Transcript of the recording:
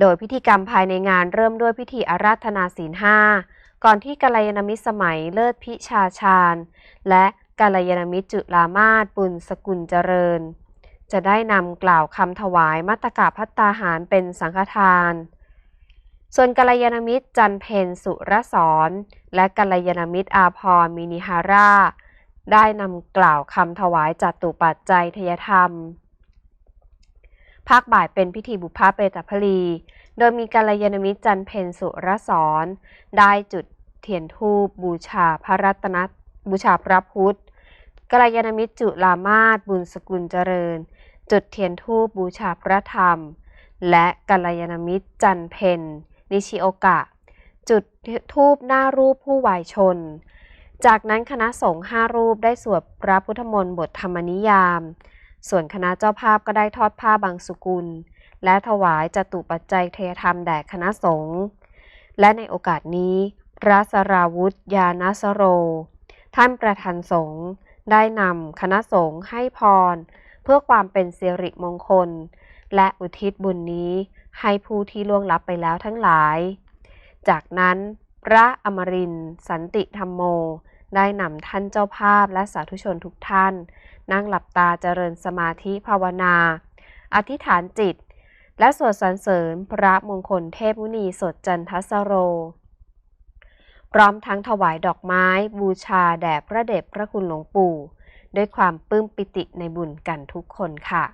โดยพิธีกรรมภายในงานเริ่มด้วยพิธีอาราธนาศีลห้าก่อนที่กัลยาณมิตรสมัยเลิศพิชาชาญ และกัลยาณมิตรจุลามาศปุณสกุลเจริญ จะได้นำกล่าวคำถวายมัตตกะพัตตาหารเป็นสังฆทาน ส่วนกัลยาณมิตรจันเพนสุรสอนและกัลยาณมิตรอาพรมินิฮาราได้นำกล่าวคำถวายจัตุปัจจัยทยธรรม ภาคบ่ายเป็นพิธีบุพเพตพลี โดยมีกัลยาณมิตรจันเพนสุรสอนได้จุดเทียนธูปบูชาพระรัตนบูชาพระพุทธกัลยาณมิตรจุลามาศบุญสกุลเจริญ จุดเทียนธูปบูชาพระธรรม และกัลยาณมิตรจันเพนนิชิโอกะ จุดธูปหน้ารูปผู้วายชน จากนั้นคณะสงฆ์ห้ารูปได้สวดพระพุทธมนต์บทธรรมนิยาม ส่วนคณะเจ้าภาพก็ได้ทอดผ้าบางสุกุล และถวายจตุปัจจัยเทธรรมแด่คณะสงฆ์และในโอกาสนี้พระสราวุธยานาสโร ท่านประธานสงฆ์ได้นำคณะสงฆ์ให้พร เพื่อความเป็นสิริมงคล และอุทิศบุญนี้ให้ผู้ที่ล่วงลับไปแล้วทั้งหลาย จากนั้นพระอมรินสันติธรรมโม ได้นำท่านเจ้าภาพและสาธุชนทุกท่าน นั่งหลับตาเจริญสมาธิภาวนา อธิษฐานจิต และสวดสรรเสริญพระมงคลเทพมุนีสดจันทสโร พร้อมทั้งถวายดอกไม้บูชาแด่พระเดชพระคุณหลวงปู่ ด้วยความปลื้มปิติในบุญกันทุกคนค่ะ